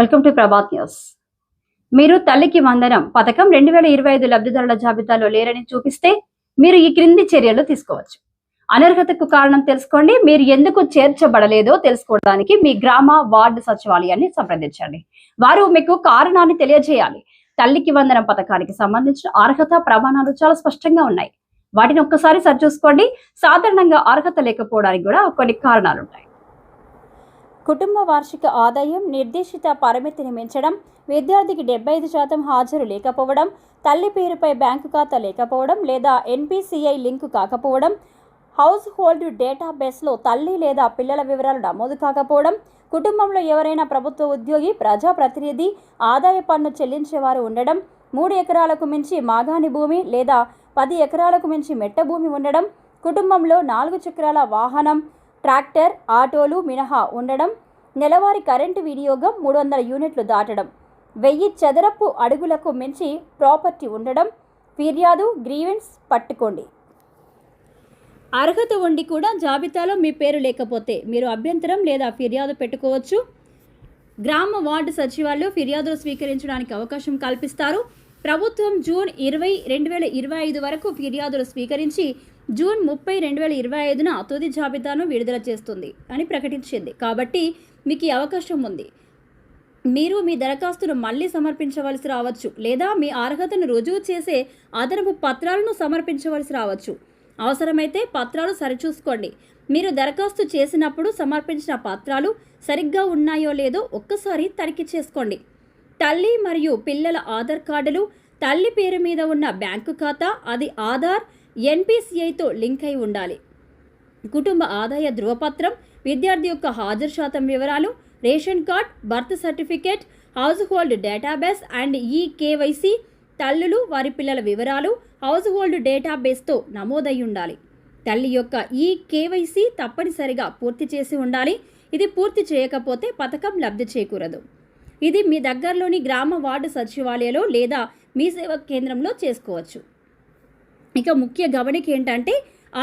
Welcome to Prabhat news. మీరు తల్లికి వందనం పథకం రెండు వేల ఇరవై ఐదు లబ్ధిదారుల జాబితాలో లేరని చూపిస్తే మీరు ఈ క్రింది చర్యలు తీసుకోవచ్చు. అనర్హతకు కారణం తెలుసుకోండి మీరు ఎందుకు చేర్చబడలేదో తెలుసుకోవడానికి మీ గ్రామ వార్డు సచివాలయాన్ని సంప్రదించండి. వారు మీకు కారణాన్ని తెలియజేయాలి. తల్లికి వందనం పథకానికి సంబంధించిన అర్హత ప్రమాణాలు చాలా స్పష్టంగా ఉన్నాయి. వాటిని ఒక్కసారి సరిచూసుకోండి సాధారణంగా అర్హత లేకపోవడానికి కూడా కొన్ని కారణాలు ఉంటాయి కుటుంబ వార్షిక ఆదాయం నిర్దేశిత పరిమితిని మించడం విద్యార్థికి డెబ్బై ఐదు శాతం హాజరు లేకపోవడం తల్లి పేరుపై బ్యాంకు ఖాతా లేకపోవడం లేదా ఎన్పిసిఐ లింకు కాకపోవడం హౌస్ హోల్డ్ డేటాబేస్లో తల్లి లేదా పిల్లల వివరాలు నమోదు కాకపోవడం కుటుంబంలో ఎవరైనా ప్రభుత్వ ఉద్యోగి ప్రజాప్రతినిధి ఆదాయ పన్ను చెల్లించేవారు ఉండడం మూడు ఎకరాలకు మించి మాగాణి భూమి లేదా పది ఎకరాలకు మించి మెట్ట భూమి ఉండడం కుటుంబంలో నాలుగు చక్రాల వాహనం ట్రాక్టర్ ఆటోలు మినహా ఉండడం నెలవారీ కరెంటు వినియోగం మూడు వందల యూనిట్లు దాటడం వెయ్యి చదరపు అడుగులకు మించి ప్రాపర్టీ ఉండడం ఫిర్యాదు గ్రీవెన్స్ పట్టుకోండి. అర్హత ఉండి కూడా జాబితాలో మీ పేరు లేకపోతే మీరు అభ్యంతరం లేదా ఫిర్యాదు పెట్టుకోవచ్చు. గ్రామ వార్డు సచివాలయం ఫిర్యాదులు స్వీకరించడానికి అవకాశం కల్పిస్తారు. ప్రభుత్వం జూన్ ఇరవై రెండు వేల ఇరవై ఐదు వరకు ఫిర్యాదులు స్వీకరించి జూన్ ముప్పై రెండు వేల ఇరవై ఐదున తుది జాబితాను విడుదల చేస్తుంది అని ప్రకటించింది. కాబట్టి మీకు ఈ అవకాశం ఉంది. మీరు మీ దరఖాస్తును మళ్ళీ సమర్పించవలసి రావచ్చు లేదా మీ అర్హతను రుజువు చేసే అదనపు పత్రాలను సమర్పించవలసి రావచ్చు. అవసరమైతే పత్రాలు సరిచూసుకోండి. మీరు దరఖాస్తు చేసినప్పుడు సమర్పించిన పత్రాలు సరిగ్గా ఉన్నాయో లేదో ఒక్కసారి తనిఖీ చేసుకోండి. తల్లి మరియు పిల్లల ఆధార్ కార్డులు తల్లి పేరు మీద ఉన్న బ్యాంకు ఖాతా అది ఆధార్ ఎన్పిసిఐతో లింక్ అయి ఉండాలి. కుటుంబ ఆదాయ ధృవపత్రం విద్యార్థి యొక్క హాజరు శాతం వివరాలు ration card birth certificate house hold database and e KYC తల్లులు వారి పిల్లల వివరాలు హౌస్ హోల్డ్ డేటాబేస్తో నమోదై ఉండాలి. తల్లి యొక్క ఈ కేవైసీ తప్పనిసరిగా పూర్తి చేసి ఉండాలి. ఇది పూర్తి చేయకపోతే పథకం లబ్ధి చేకూరదు. ఇది మీ దగ్గరలోని గ్రామ వార్డు సచివాలయంలో లేదా మీ సేవా కేంద్రంలో చేసుకోవచ్చు. ఇక ముఖ్య గమనిక ఏంటంటే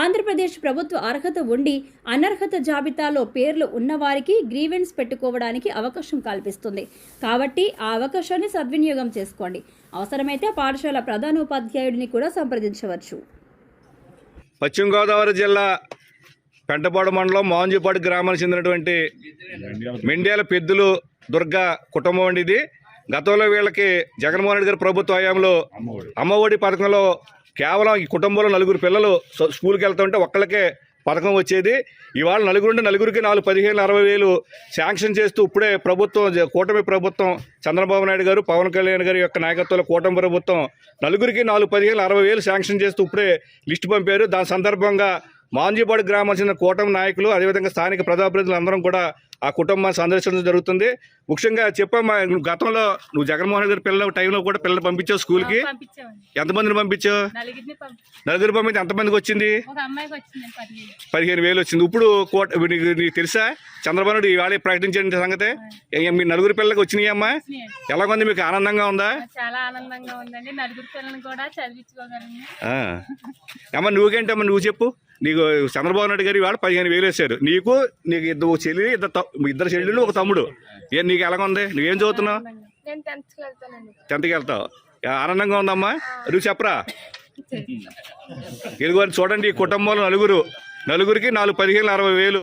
ఆంధ్రప్రదేశ్ ప్రభుత్వ అర్హత ఉండి అనర్హత జాబితాలో పేర్లు ఉన్నవారికి గ్రీవెన్స్ పెట్టుకోవడానికి అవకాశం కల్పిస్తుంది. కాబట్టి ఆ అవకాశాన్ని సద్వినియోగం చేసుకోండి. అవసరమైతే పాఠశాల ప్రధానోపాధ్యాయుడిని కూడా సంప్రదించవచ్చు. పశ్చిమ గోదావరి జిల్లా పెంటపాడు మండలం మోహన్జీపాడు గ్రామానికి చెందినటువంటి మెండ్యాల పెద్దులు దుర్గా కుటుంబం అండి ఇది. గతంలో వీళ్ళకి జగన్మోహన్ రెడ్డి గారి ప్రభుత్వ హయాంలో అమ్మఒడి. పథకంలో కేవలం ఈ కుటుంబంలో నలుగురు పిల్లలు స్కూల్కి వెళ్తుంటే ఒక్కళ్ళకే పథకం వచ్చేది. ఇవాళ నలుగురు ఉంటే నలుగురికి నాలుగు పదిహేను అరవై వేలు శాంక్షన్ చేస్తూ ఇప్పుడే ప్రభుత్వం కూటమి ప్రభుత్వం చంద్రబాబు నాయుడు గారు పవన్ కళ్యాణ్ గారి యొక్క నాయకత్వంలో కూటమి ప్రభుత్వం నలుగురికి నాలుగు పదిహేను అరవై వేలు శాంక్షన్ చేస్తూ ఇప్పుడే లిస్టు పంపారు. దాని సందర్భంగా మాంజీపాడు గ్రామానికి చెందిన కూటమి నాయకులు అదేవిధంగా స్థానిక ప్రజాప్రతినిధులు అందరం కూడా ఆ కుటుంబాన్ని సందర్శించడం జరుగుతుంది. ముఖ్యంగా చెప్పమ్మా నువ్వు గతంలో నువ్వు జగన్మోహన్ రెడ్డి గారి పిల్లల టైంలో కూడా పిల్లలు పంపించావు స్కూల్కి. ఎంతమందిని పంపించావు? నలుగురు పంపించి ఎంతమందికి వచ్చింది? పదిహేను. వేలు వచ్చింది. ఇప్పుడు కోట నీకు తెలుసా? చంద్రబాబు నాయుడు ఇవాళ ప్రకటించిన సంగతి. మీ నలుగురు పిల్లలకి వచ్చినాయి అమ్మా? వచ్చినాయండి. ఎలా ఉంది మీకు? ఆనందంగా ఉందా? చాలా ఆనందంగా ఉందండి. నలుగురు పిల్లల్ని కూడా చదివించుకోగలను ఆ. అమ్మ నువ్వేంటమ్మా? నువ్వు చెప్పు. నీకు చంద్రబాబు నాయుడు గారు ఇవాళ పదిహేను వేలు వేశారు. నీకు నీకు ఇద్దరు చెల్లి ఇద్దరు ఇద్దరు చెల్లెళ్ళు ఒక తమ్ముడు. ఏ నీకు ఎలా ఉంది నువ్వేం చదువుతున్నావు? నేను టెన్త్కి వెళ్తావు. ఆనందంగా ఉందమ్మా. నువ్వు చెప్పరా? ఇదిగో చూడండి ఈ కుటుంబంలో నలుగురు. నలుగురికి నాలుగు పదిహేను అరవై వేలు.